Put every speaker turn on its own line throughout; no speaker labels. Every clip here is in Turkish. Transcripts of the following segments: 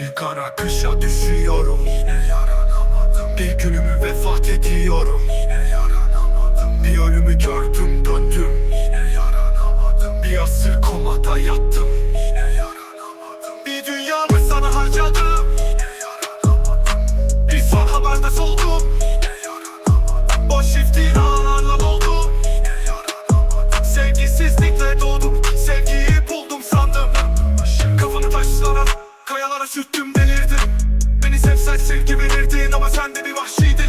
Bir kara kışa düşüyorum. Yine yaranamadım. Bir gülümü vefat ediyorum. Yine yaranamadım. Bir ölümü gördüm döndüm. sevgi verirdin ama sen de bir vahşiydin.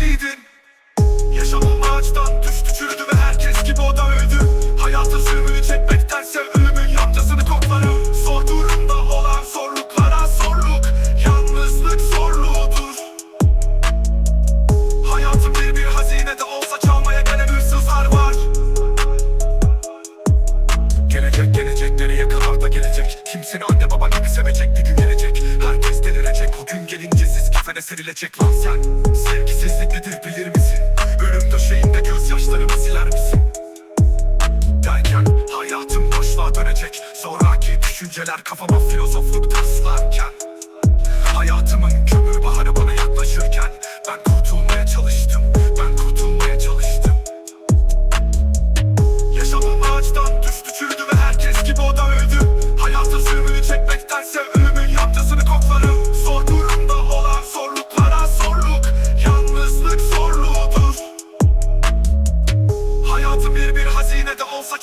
sililecek lan sen Sevgisizlik nedir bilir misin? Ölüm döşeğinde gözyaşlarımı siler misin? Derken hayatım boşluğa dönecek Zoraki düşünceler kafama filozofluk taslarken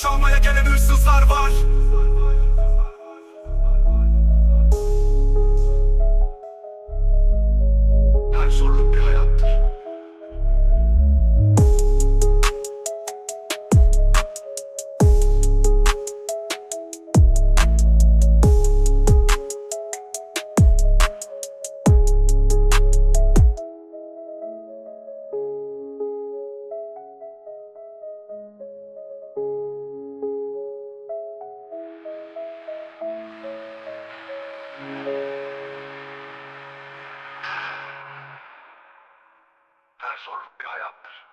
çalmaya gelen hırsızlar var. Her zorluk bir hayattır.